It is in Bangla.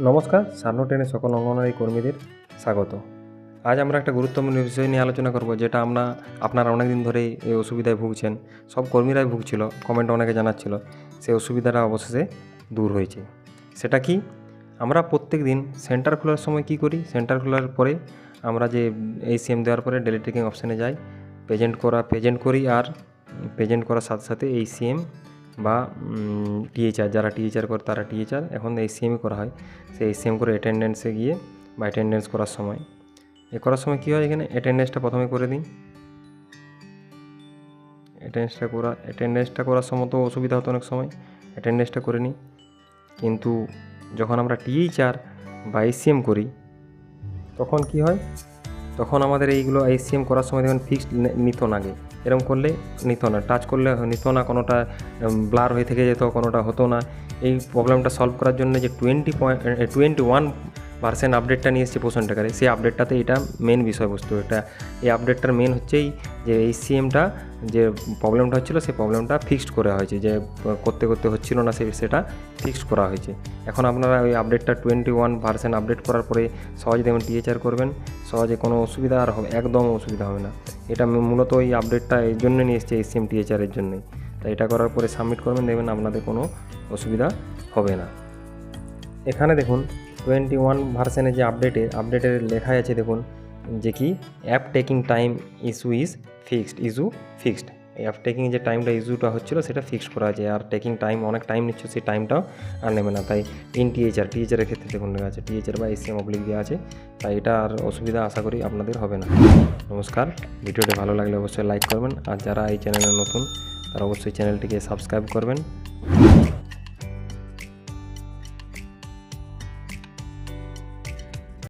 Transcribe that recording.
নমস্কার সার্নো টেনে সকল অঙ্গনওয়াড়ি কর্মীদের স্বাগত। আজ আমরা একটা গুরুত্বপূর্ণ বিষয় নিয়ে আলোচনা করব, যেটা আমরা, আপনারা অনেক দিন ধরেই এই অসুবিধায় ভুগছেন। সব কর্মীরাই ভুগছিল কমেন্ট অনেকে জানাচ্ছিল সেই অসুবিধাটা অবশেষে দূর হয়েছে। সেটা কি? আমরা প্রত্যেক দিন সেন্টার খোলার সময় কি করি? সেন্টার খোলার পরে আমরা যে এই সিএম দেওয়ার পরে ডেলি টেকিং অপশানে যাই পেজেন্ট করা পেজেন্ট করি আর পেজেন্ট করার সাথে সাথে এই সিএম বা টিএইচআর যারা টিএইচআর করে তারা টিএইচআর এখন এই সিএমই করা হয়। সেই সিএম করে অ্যাটেন্ডেন্সে গিয়ে বা অ্যাটেন্ডেন্স করার সময়। এ করার সময় কী হয় এখানে? অ্যাটেন্ডেন্সটা প্রথমে করে দিই অ্যাটেন্ডেন্সটা করা অ্যাটেন্ডেন্সটা করার সময় তো অসুবিধা হতো অনেক সময়। অ্যাটেন্ডেন্সটা করে নিই। কিন্তু যখন আমরা টিএইচআর বা এসিএম করি, তখন কি হয়? তখন আমাদের এইগুলো এসিএম করার সময় দেখবেন ফিক্সড নিত না আগে। এরকম করলে নিত না। টাচ করলে নিত না, কোনোটা ব্লার হয়ে থেকে যেত, কোনোটা হতো না। এই প্রবলেমটা সলভ করার জন্য যে twenty point twenty one percent আপডেটটা নিয়ে এসছে পোষণ টাকারে। সেই আপডেটটাতে এটা মেন বিষয়বস্তু। এটা, এই আপডেটটার মেন হচ্ছেই যে এই সিএমটা যে প্রবলেমটা হচ্ছিল, সেই প্রবলেমটা ফিক্সড করা হয়েছে। যে, করতে করতে হচ্ছিল না, সে সেটা ফিক্সড করা হয়েছে। এখন আপনারা ওই আপডেটটা টোয়েন্টি ওয়ান পার্সেন্ট আপডেট করার পরে সহজে দেখবেন টিএচআর করবেন। সহজে কোনো অসুবিধা আর হবে, একদম অসুবিধা হবে না। এটা মূলত এই আপডেটটা এই জন্য নিয়ে এসছে এই সিএম টিএচআরের জন্যই। তাই এটা করার পরে সাবমিট করবেন, দেখবেন আপনাদের কোনো অসুবিধা হবে না। এখানে দেখুন টোয়েন্টি ওয়ান ভার্সনে যে আপডেটে আপডেটের লেখাই আছে দেখুন, যে কি app taking time issue is fixed issue fixed app taking যে টাইমটা ইস্যুটা হচ্ছিল, সেটা ফিক্সড করা আছে, আর টেকিং টাইম অনেক টাইম নিচ্ছে, সেই টাইমটাও আর নেবে না। তাই ইন টিএচআর টিএচআরের ক্ষেত্রে দেখুন আছে টিএচআর বা এসিএম অবলিক দেওয়া আছে, তাই এটা আর অসুবিধা আশা করি আপনাদের হবে না। নমস্কার, ভিডিওটি ভালো লাগলে অবশ্যই লাইক করবেন, আর যারা এই চ্যানেলে নতুন, তারা অবশ্যই চ্যানেলটিকে সাবস্ক্রাইব করবেন।